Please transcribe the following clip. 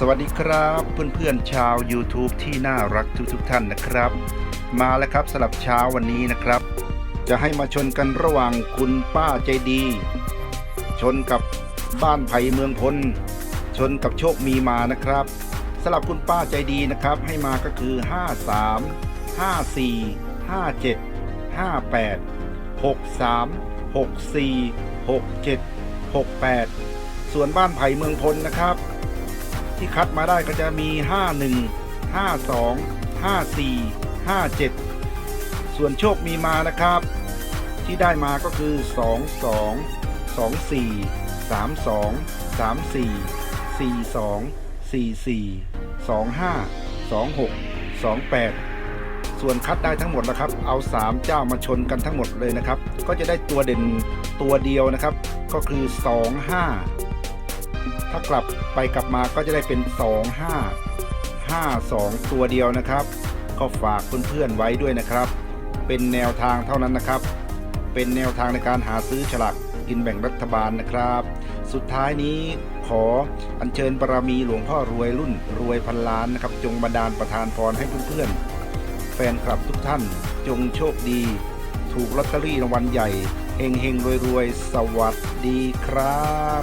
สวัสดีครับเพื่อนๆชาว YouTube ที่น่ารักทุกๆท่านนะครับ มาแล้วครับสำหรับเช้าวันนี้นะครับ จะให้มาชนกันระหว่างคุณป้าใจดี ชนกับบ้านไผ่เมืองพลชนกับโชคมีมานะครับสำหรับคุณป้าใจดีนะครับ ให้มาก็คือ 53 54 57 58 63 64 67 68 ส่วนบ้านไผ่เมืองพลนะครับ ที่คัดมาได้ก็จะมี 51 52 54 57 ส่วนโชคมีมานะครับ ที่ได้มาก็คือ 22 24 32 34 42 44 25 26 28 ส่วนคัดได้ทั้งหมดแล้วครับ เอา 3 เจ้ามาชนกันทั้งหมดเลยนะครับ ก็จะได้ตัวเด่นตัวเดียวนะครับ ก็คือ 25 ถ้ากลับไปกลับมาก็จะได้เป็น 2 5 5 2 ตัวเดียวนะครับ ก็ฝากเพื่อนๆไว้ด้วยนะครับ เป็นแนวทางเท่านั้นนะครับ เป็นแนวทางในการหาซื้อฉลากกินแบ่งรัฐบาลนะครับ สุดท้ายนี้ขออัญเชิญบารมีหลวงพ่อรวยรุ่นรวยพันล้านนะครับ จงบันดาลประทานพรให้เพื่อนๆ แฟนคลับทุกท่านจงโชคดี ถูกลอตเตอรี่รางวัลใหญ่เฮงเฮงรวยรวยสวัสดีครับ